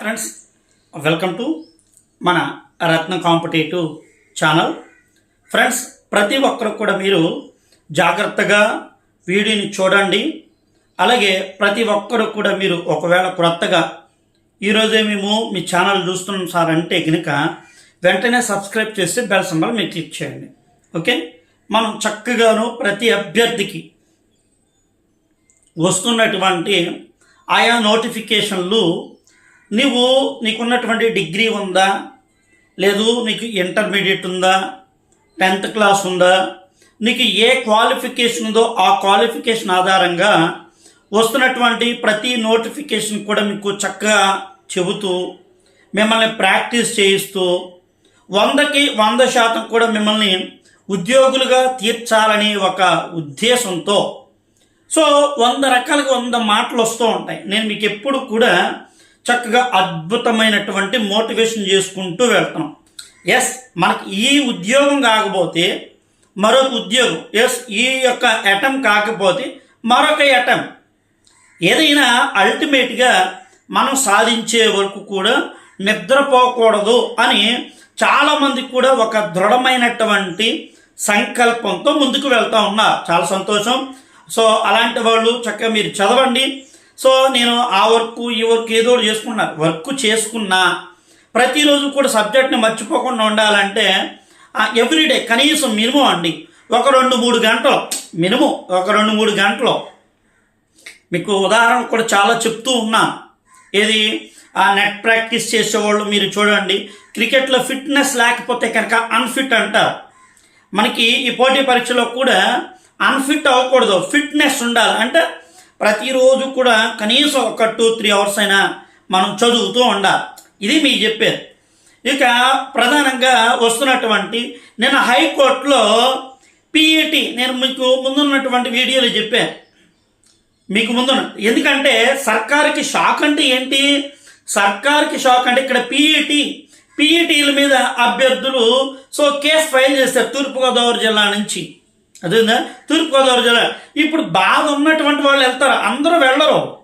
Friends welcome to మన రత్న competitive channel. Friends ప్రతి ఒక్కరు కూడా మీరు జాగ్రత్తగా వీడియోని చూడండి. అలాగే ప్రతి ఒక్కరు కూడా మీరు ఒకవేళ క్రొత్తగా ఈరోజే మేము మీ ఛానల్ చూస్తున్నాం సార్ అంటే కనుక వెంటనే సబ్స్క్రైబ్ చేసి బెల్ సింబల్ మీరు క్లిక్ చేయండి. ఓకే? మనం చక్కగాను ప్రతి అభ్యర్థికి వస్తున్నటువంటి ఆయా నోటిఫికేషన్లు నువ్వు నీకున్నటువంటి డిగ్రీ ఉందా? లేదు నీకు ఇంటర్మీడియట్ ఉందా? టెన్త్ క్లాస్ ఉందా? నీకు ఏ క్వాలిఫికేషన్ ఉందో ఆ క్వాలిఫికేషన్ ఆధారంగా వస్తున్నటువంటి ప్రతి నోటిఫికేషన్ కూడా మీకు చక్కగా చెబుతూ మిమ్మల్ని ప్రాక్టీస్ చేయిస్తూ వందకి వంద శాతం కూడా మిమ్మల్ని ఉద్యోగులుగా తీర్చాలని ఒక ఉద్దేశంతో. సో వంద రకాలుగా వంద మాటలు వస్తూ ఉంటాయి. నేను మీకు ఎప్పుడు కూడా చక్కగా అద్భుతమైనటువంటి మోటివేషన్ చేసుకుంటూ వెళ్తున్నాం. ఎస్ మనకి ఈ ఉద్యోగం కాకపోతే మరొక ఉద్యోగం. ఎస్ ఈ యొక్క అటం కాకపోతే మరొక అటం ఏదైనా అల్టిమేట్గా మనం సాధించే వరకు కూడా నిద్రపోకూడదు అని చాలామంది కూడా ఒక దృఢమైనటువంటి సంకల్పంతో ముందుకు వెళ్తూ ఉన్నారు. చాలా సంతోషం. సో అలాంటి వాళ్ళు చక్కగా మీరు చదవండి. సో నేను ఆ వర్క్ ఈ వర్క్ ఏదో ఒకటి చేసుకున్నా వర్క్ చేసుకున్నా ప్రతిరోజు కూడా సబ్జెక్ట్ని మర్చిపోకుండా ఉండాలంటే ఎవ్రీడే కనీసం మినిమం అండి ఒక రెండు మూడు గంటలు మినిమం ఒక రెండు మూడు గంటలు. మీకు ఉదాహరణ కూడా చాలా చెప్తూ ఉన్నా. ఏది? ఆ నెట్ ప్రాక్టీస్ చేసేవాళ్ళు మీరు చూడండి క్రికెట్లో ఫిట్నెస్ లేకపోతే కనుక అన్ఫిట్ అంటారు. మనకి ఈ పోటీ పరీక్షలో కూడా అన్ఫిట్ అవ్వకూడదు ఫిట్నెస్ ఉండాలి. అంటే ప్రతిరోజు కూడా కనీసం ఒక టూ త్రీ అవర్స్ అయినా మనం చదువుతూ ఉండాలి. ఇది మీకు చెప్పేది. ఇక ప్రధానంగా వస్తున్నటువంటి నేను హైకోర్టులో పిఏటి నేను మీకు ముందున్నటువంటి వీడియోలు చెప్పాను. మీకు ముందు ఎందుకంటే సర్కారుకి షాక్ అంటే ఏంటి? సర్కార్కి షాక్ అంటే ఇక్కడ పిఈటి పీఈటీల మీద అభ్యర్థులు సో కేసు ఫైల్ చేస్తారు తూర్పుగోదావరి జిల్లా నుంచి. అదేందా? తూర్పుగోదావరి జిల్లా. ఇప్పుడు బాధ ఉన్నటువంటి వాళ్ళు వెళ్తారు? అందరూ వెళ్ళరు.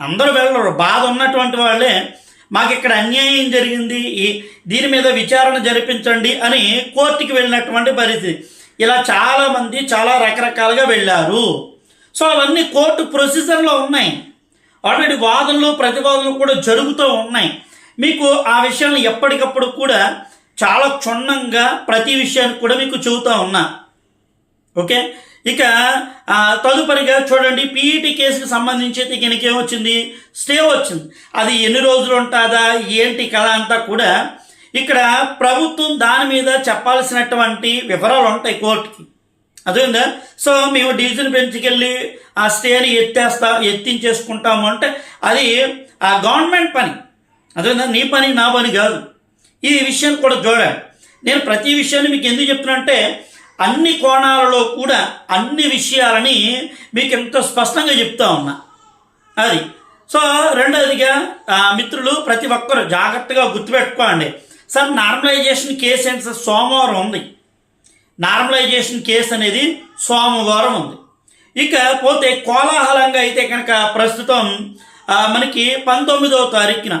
అందరూ వెళ్ళరు. బాధ ఉన్నటువంటి వాళ్ళే మాకు ఇక్కడ అన్యాయం జరిగింది ఈ దీని మీద విచారణ జరిపించండి అని కోర్టుకి వెళ్ళినటువంటి పరిస్థితి. ఇలా చాలామంది చాలా రకరకాలుగా వెళ్ళారు. సో అవన్నీ కోర్టు ప్రొసీజర్లో ఉన్నాయి. ఆల్రెడీ వాదనలు ప్రతివాదనలు కూడా జరుగుతూ ఉన్నాయి. మీకు ఆ విషయాన్ని ఎప్పటికప్పుడు కూడా చాలా క్షుణ్ణంగా ప్రతి విషయాన్ని కూడా మీకు చెబుతూ ఉన్నా. ఓకే? ఇక తదుపరిగా చూడండి పీఈటీ కేసుకి సంబంధించి అయితే వచ్చింది స్టే వచ్చింది. అది ఎన్ని రోజులు ఉంటుందా? ఏంటి కథ అంతా కూడా ఇక్కడ ప్రభుత్వం దాని మీద చెప్పాల్సినటువంటి వివరాలు ఉంటాయి కోర్టుకి. అదేందా సో మేము డివిజన్ పెంచుకెళ్ళి ఆ స్టేని ఎత్తేస్తా ఎత్తించేసుకుంటాము అంటే అది ఆ గవర్నమెంట్ పని. అదేందా నీ పని నా పని కాదు. ఈ విషయాన్ని కూడా చూడాలి నేను ప్రతి విషయాన్ని మీకు ఎందుకు చెప్తున్నా అన్ని కోణాలలో కూడా అన్ని విషయాలని మీకు ఎంతో స్పష్టంగా చెప్తా ఉన్నా. అది. సో రెండవదిగా మిత్రులు ప్రతి ఒక్కరు జాగ్రత్తగా గుర్తుపెట్టుకోండి. సార్ నార్మలైజేషన్ కేసు ఏంటి సార్? సోమవారం ఉంది. నార్మలైజేషన్ కేసు అనేది సోమవారం ఉంది. ఇక పోతే కోలాహలంగా అయితే కనుక ప్రస్తుతం మనకి పంతొమ్మిదవ తారీఖున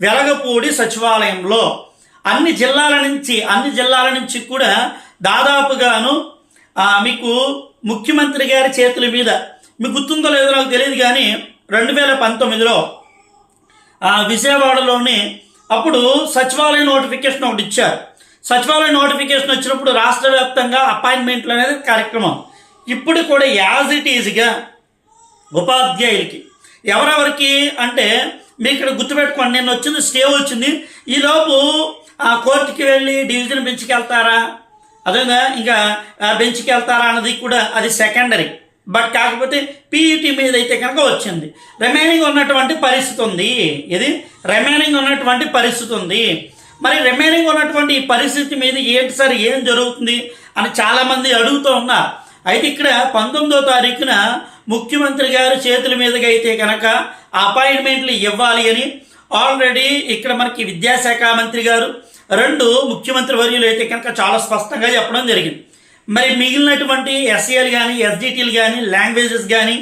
వెలగపూడి సచివాలయంలో అన్ని జిల్లాల నుంచి అన్ని జిల్లాల నుంచి కూడా దాదాపుగాను మీకు ముఖ్యమంత్రి గారి చేతుల మీద మీకు గుర్తుందో లేదో నాకు తెలియదు కానీ రెండు వేల పంతొమ్మిదిలో ఆ, విజయవాడలోని అప్పుడు సచివాలయ నోటిఫికేషన్ ఒకటి ఇచ్చారు. సచివాలయ నోటిఫికేషన్ వచ్చినప్పుడు రాష్ట్ర వ్యాప్తంగా అపాయింట్మెంట్లు అనేది కార్యక్రమం. ఇప్పుడు కూడా యాజ్ ఇట్ ఈజ్గా ఉపాధ్యాయులకి ఎవరెవరికి అంటే మీరు ఇక్కడ గుర్తుపెట్టుకోండి నేను వచ్చింది స్టే వచ్చింది. ఈలోపు ఆ కోర్టుకి వెళ్ళి డివిజన్ పెంచుకెళ్తారా వెళ్తారా ఇంకా బెంచ్కి వెళ్తారా అన్నది కూడా అది సెకండరీ బట్ కాకపోతే పీఈటీ మీద అయితే కనుక వచ్చింది. రిమైనింగ్ ఉన్నటువంటి పరిస్థితి ఉంది. ఇది రిమైనింగ్ ఉన్నటువంటి పరిస్థితి ఉంది. మరి రిమైనింగ్ ఉన్నటువంటి ఈ పరిస్థితి మీద ఏంటి సార్? ఏం జరుగుతుంది? అని చాలామంది అడుగుతూ ఉన్నారు. అయితే ఇక్కడ పంతొమ్మిదో తారీఖున ముఖ్యమంత్రి గారి చేతుల మీదుగా అయితే కనుక అపాయింట్మెంట్లు ఇవ్వాలి అని ఆల్రెడీ ఇక్కడ మనకి విద్యాశాఖ మంత్రి గారు రెండు ముఖ్యమంత్రి వర్యులు అయితే కనుక చాలా స్పష్టంగా చెప్పడం జరిగింది. మరి మిగిలినటువంటి ఎస్సీఎల్ కానీ ఎస్డిటీలు కానీ లాంగ్వేజెస్ కానీ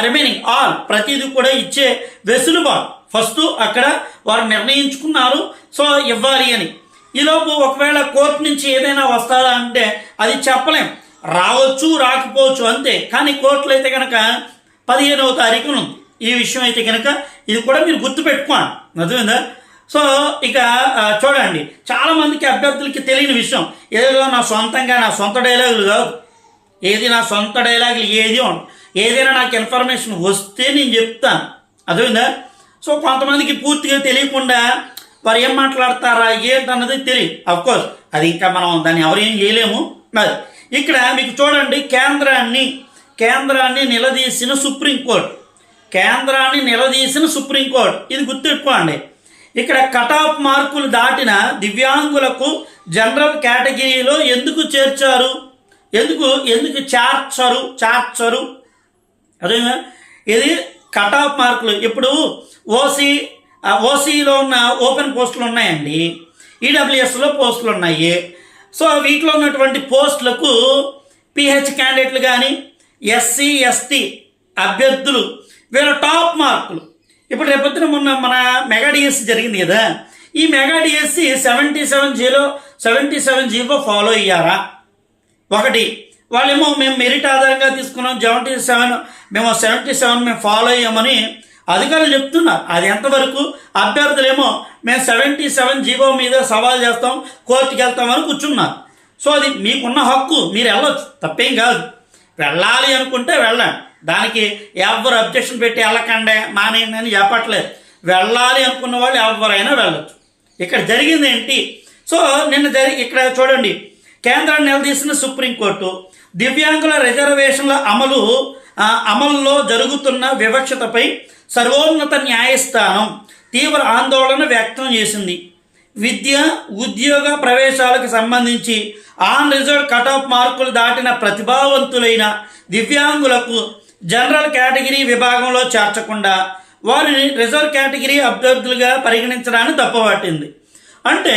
రిమైనింగ్ ఆల్ ప్రతిదీ కూడా ఇచ్చే వెసులుబాటు ఫస్ట్ అక్కడ వారు నిర్ణయించుకున్నారు. సో ఇవ్వాలి అని. ఈలోపు ఒకవేళ కోర్టు నుంచి ఏదైనా వస్తారా అంటే అది చెప్పలేం. రావచ్చు రాకపోవచ్చు అంతే. కానీ కోర్టులో అయితే కనుక పదిహేనవ తారీఖున ఉంది. ఈ విషయం అయితే కనుక ఇది కూడా మీరు గుర్తుపెట్టుకోండి నిజమేందా సో ఇక చూడండి. చాలా మందికి అభ్యర్థులకి తెలియని విషయం. ఏదో నా సొంతంగా నా సొంత డైలాగులు కాదు. ఏది నా సొంత డైలాగులు ఏది ఏదైనా నాకు ఇన్ఫర్మేషన్ వస్తే నేను చెప్తాను. అర్థమైందా? సో కొంతమందికి పూర్తిగా తెలియకుండా వారు ఏం మాట్లాడతారా ఏంటన్నది తెలియదు. అఫ్కోర్స్ అది ఇంకా మనం దాన్ని ఎవరేం చేయలేము. మరి ఇక్కడ మీకు చూడండి కేంద్రాన్ని కేంద్రాన్ని నిలదీసిన సుప్రీంకోర్టు. కేంద్రాన్ని నిలదీసిన సుప్రీంకోర్టు. ఇది గుర్తుపెట్టుకోండి. ఇక్కడ కట్ ఆఫ్ మార్కులు దాటిన దివ్యాంగులకు జనరల్ కేటగిరీలో ఎందుకు చేర్చారు? ఎందుకు ఎందుకు చేర్చరు చేర్చరు? అదే ఇది కట్ ఆఫ్ మార్కులు ఇప్పుడు ఓసీ ఓసీలో ఉన్న ఓపెన్ పోస్టులు ఉన్నాయండి. ఈడబ్ల్యూఎస్లో పోస్టులు ఉన్నాయి. సో వీటిలో ఉన్నటువంటి పోస్టులకు పిహెచ్ క్యాండిడేట్లు కానీ ఎస్సీ ఎస్టీ అభ్యర్థులు వీళ్ళ టాప్ మార్కులు ఇప్పుడు రేపొద్దున మొన్న మన మెగా డిఎస్సి జరిగింది కదా. ఈ mega DSC seventy seven zero seventy seven zero follow అయ్యారా? ఒకటి. వాళ్ళేమో మేము మెరిట్ ఆధారంగా తీసుకున్నాం సెవెంటీ సెవెన్ మేము సెవెంటీ సెవెన్ మేము ఫాలో అయ్యామని అధికారులు చెప్తున్నారు. అది ఎంతవరకు? అభ్యర్థులేమో మేము సెవెంటీ సెవెన్ జీవో మీద సవాల్ చేస్తాం కోర్టుకి వెళ్తామని కూర్చున్నారు. సో అది మీకున్న హక్కు మీరు వెళ్ళొచ్చు. తప్పేం కాదు. వెళ్ళాలి అనుకుంటే వెళ్ళండి. దానికి ఎవరు అబ్జెక్షన్ పెట్టి వెళ్ళకండి మానేయండి అని చెప్పట్లేదు. వెళ్ళాలి అనుకున్న వాళ్ళు ఎవరైనా వెళ్ళచ్చు. ఇక్కడ జరిగింది ఏంటి? సో నిన్న జరిగి ఇక్కడ చూడండి. కేంద్రాన్ని నిలదీసిన సుప్రీంకోర్టు దివ్యాంగుల రిజర్వేషన్ల అమలు అమల్లో అమలులో జరుగుతున్న వివక్షతపై సర్వోన్నత న్యాయస్థానం తీవ్ర ఆందోళన వ్యక్తం చేసింది. విద్య ఉద్యోగ ప్రవేశాలకు సంబంధించి ఆన్ రిజర్వ్ కట్ ఆఫ్ మార్కులు దాటిన ప్రతిభావంతులైన దివ్యాంగులకు జనరల్ కేటగిరీ విభాగంలో చేర్చకుండా వారిని రిజర్వ్ కేటగిరీ అభ్యర్థులుగా పరిగణించడాన్ని తప్పబట్టింది అంటే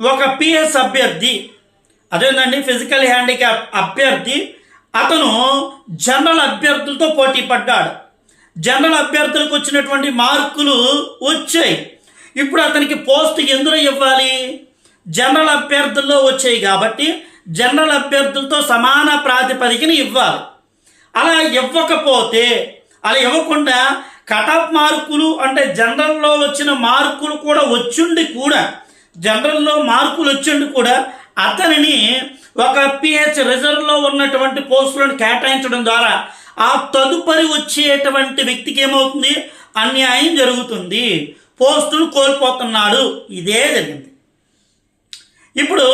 ఒక పిఎస్ అభ్యర్థి అదేంటండి ఫిజికల్ హ్యాండిక్యాప్ అభ్యర్థి అతను జనరల్ అభ్యర్థులతో పోటీ పడ్డాడు. జనరల్ అభ్యర్థులకు వచ్చినటువంటి మార్కులు వచ్చాయి. ఇప్పుడు అతనికి పోస్ట్ ఎందులో ఇవ్వాలి? జనరల్ అభ్యర్థుల్లో వచ్చాయి కాబట్టి జనరల్ అభ్యర్థులతో సమాన ప్రాతిపదికన ఇవ్వాలి. అలా ఇవ్వకపోతే అలా ఇవ్వకుండా కటాఫ్ మార్కులు అంటే జనరల్లో వచ్చిన మార్కులు కూడా వచ్చుండి కూడా జనరల్లో మార్కులు వచ్చిండి కూడా అతనిని ఒక పిహెచ్ రిజర్వ్లో ఉన్నటువంటి పోస్టులను కేటాయించడం ద్వారా ఆ తదుపరి వచ్చేటువంటి వ్యక్తికి ఏమవుతుంది? అన్యాయం జరుగుతుంది. పోస్టులు కోల్పోతున్నాడు. ఇదే జరిగింది. ఇప్పుడు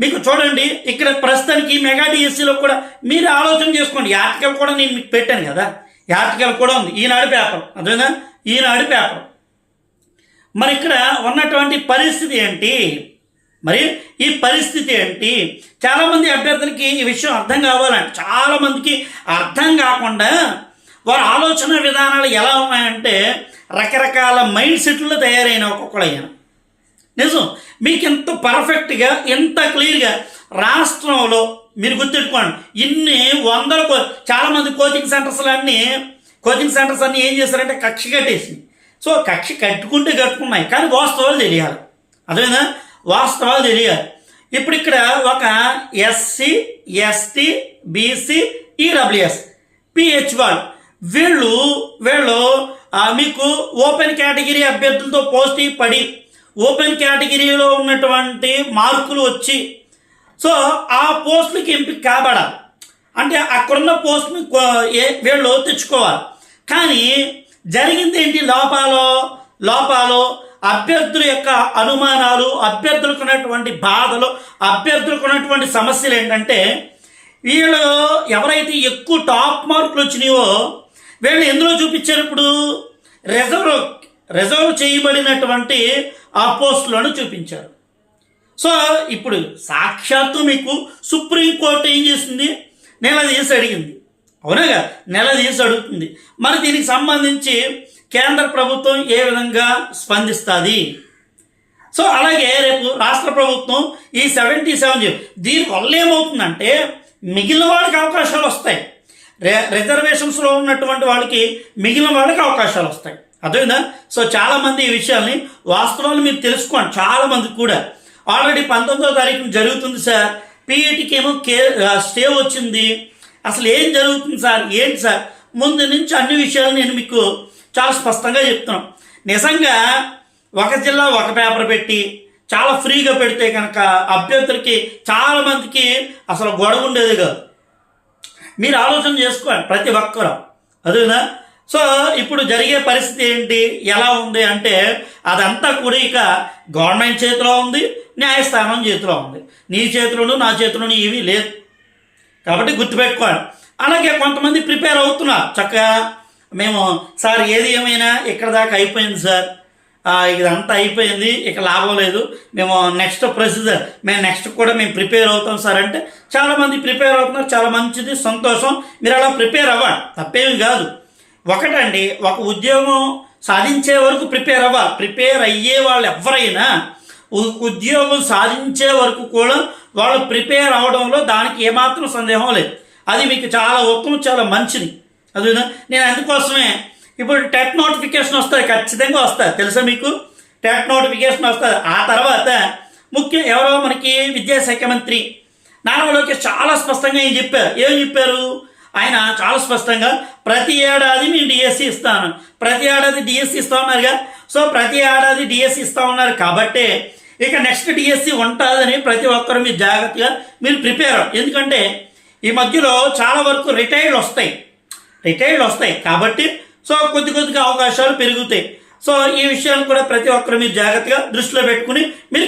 మీకు చూడండి ఇక్కడ ప్రస్తుతానికి మెగా డిఎస్సిలో కూడా మీరు ఆలోచన చేసుకోండి. ఈ ఆర్టికల్ కూడా నేను మీకు పెట్టాను కదా. యాత్రికలు ఆర్టికల్ కూడా ఉంది. ఈనాడు పేపర్. అదేనా ఈనాడు పేపర్. మరి ఇక్కడ ఉన్నటువంటి పరిస్థితి ఏంటి? మరి ఈ పరిస్థితి ఏంటి? చాలామంది అభ్యర్థులకి ఈ విషయం అర్థం కావాలంటే చాలామందికి అర్థం కాకుండా వారి ఆలోచన విధానాలు ఎలా ఉన్నాయంటే రకరకాల మైండ్ సెట్లు తయారైన ఒక్కొక్కడయ్యాను నిజం. మీకు ఎంత పర్ఫెక్ట్గా ఎంత క్లియర్గా రాష్ట్రంలో మీరు గుర్తెట్టుకోండి ఇన్ని వందల కో చాలామంది కోచింగ్ సెంటర్స్ అన్నీ కోచింగ్ సెంటర్స్ అన్నీ ఏం చేశారంటే కక్ష కట్టేసింది సో కక్ష కట్టుకుంటే కట్టుకున్నాయి. కానీ వాస్తవాలు తెలియాలి. అదేనా వాస్తవాలు తెలియాలి. ఇప్పుడు ఇక్కడ ఒక SC ST BC EWS PH వాళ్ళు వీళ్ళు వీళ్ళు మీకు ఓపెన్ కేటగిరీ అభ్యర్థులతో పోటీ పడి ఓపెన్ కేటగిరీలో ఉన్నటువంటి మార్కులు వచ్చి సో ఆ పోస్టులకి ఎంపిక కాబడాలి. అంటే అక్కడున్న పోస్ట్ని వీళ్ళు తెచ్చుకోవాలి. కానీ జరిగింది ఏంటి? లోపాలో లోపాలు అభ్యర్థుల యొక్క అనుమానాలు అభ్యర్థులకు ఉన్నటువంటి బాధలు అభ్యర్థులకు ఉన్నటువంటి సమస్యలు ఏంటంటే వీళ్ళు ఎవరైతే ఎక్కువ టాప్ మార్కులు వచ్చినాయో వీళ్ళు ఎందులో చూపించారు ఇప్పుడు? రిజర్వ్ రిజర్వ్ చేయబడినటువంటి ఆ చూపించారు. సో ఇప్పుడు సాక్షాత్తు మీకు సుప్రీంకోర్టు ఏం చేసింది? నిలదీసి అడిగింది. అవునగా నిలదీసి అడుగుతుంది. మరి దీనికి సంబంధించి కేంద్ర ప్రభుత్వం ఏ విధంగా స్పందిస్తుంది? సో అలాగే రేపు రాష్ట్ర ప్రభుత్వం ఈ సెవెంటీ సెవెన్ జీరో దీనివల్ల ఏమవుతుందంటే మిగిలిన వాళ్ళకి అవకాశాలు వస్తాయి. రిజర్వేషన్స్లో ఉన్నటువంటి వాళ్ళకి మిగిలిన వాళ్ళకి అవకాశాలు వస్తాయి. అర్థమైందా? సో చాలామంది ఈ విషయాల్ని వాస్తవాలు మీరు తెలుసుకోండి. చాలామంది కూడా. ఆల్రెడీ పంతొమ్మిదో తారీఖున జరుగుతుంది సార్. పీఈటీకి ఏమో కే స్టే వచ్చింది. అసలు ఏం జరుగుతుంది సార్? ఏంటి సార్? ముందు నుంచి అన్ని విషయాలు నేను మీకు చాలా స్పష్టంగా చెప్తున్నాను. నిజంగా ఒక జిల్లా ఒక పేపర్ పెట్టి చాలా ఫ్రీగా పెడితే కనుక అభ్యర్థులకి చాలామందికి అసలు గొడవ ఉండేది కాదు. మీరు ఆలోచన చేసుకోండి. ప్రతి ఒక్కరు. అదేనా సో ఇప్పుడు జరిగే పరిస్థితి ఏంటి? ఎలా ఉంది అంటే అదంతా కూడా ఇక గవర్నమెంట్ చేతిలో ఉంది న్యాయస్థానం చేతిలో ఉంది. నీ చేతిలోను నా చేతిలోను ఏమీ లేదు కాబట్టి గుర్తుపెట్టుకోవాలి. అలాగే కొంతమంది ప్రిపేర్ అవుతున్నారు. చక్కగా మేము సార్ ఏది ఏమైనా ఇక్కడ దాకా అయిపోయింది సార్. ఇదంతా అయిపోయింది ఇక లాభం లేదు. మేము నెక్స్ట్ ప్రొసీజర్ మేము నెక్స్ట్ కూడా మేము ప్రిపేర్ అవుతాం సార్. అంటే చాలామంది ప్రిపేర్ అవుతున్నారు. చాలా మంచిది సంతోషం. మీరు అలా ప్రిపేర్ అవ్వండి. తప్పేమి కాదు. ఒకటండి ఒక ఉద్యోగం సాధించే వరకు ప్రిపేర్ అవ్వాలి ప్రిపేర్ అయ్యే వాళ్ళు ఎవరైనా ఉద్యోగం సాధించే వరకు కూడా వాళ్ళు ప్రిపేర్ అవడంలో దానికి ఏమాత్రం సందేహం లేదు. అది మీకు చాలా ఉత్తమం చాలా మంచిది. అది నేను అందుకోసమే ఇప్పుడు టెట్ నోటిఫికేషన్ వస్తుంది ఖచ్చితంగా వస్తుంది తెలుసా మీకు? టెట్ నోటిఫికేషన్ వస్తుంది ఆ తర్వాత ముఖ్యం ఎవరో మనకి విద్యాశాఖ మంత్రి నారా లోకేష్ చాలా స్పష్టంగా ఏం చెప్పారు? ఏం చెప్పారు? ఆయన చాలా స్పష్టంగా ప్రతి ఏడాది మేము డిఎస్సి ఇస్తాను. ప్రతి ఏడాది డిఎస్సి ఇస్తా ఉన్నారుగా సో ప్రతి ఏడాది డిఎస్సి ఇస్తా ఉన్నారు కాబట్టి ఇక నెక్స్ట్ డిఎస్సి ఉంటుందని ప్రతి ఒక్కరు మీరు జాగ్రత్తగా మీరు ప్రిపేర్ ఎందుకంటే ఈ మధ్యలో చాలా వరకు రిటైర్డ్ వస్తాయి. రిటైర్డ్ వస్తాయి కాబట్టి సో కొద్ది కొద్దిగా అవకాశాలు పెరుగుతాయి. సో ఈ విషయాన్ని కూడా ప్రతి ఒక్కరు మీరు జాగ్రత్తగా దృష్టిలో పెట్టుకుని మీరు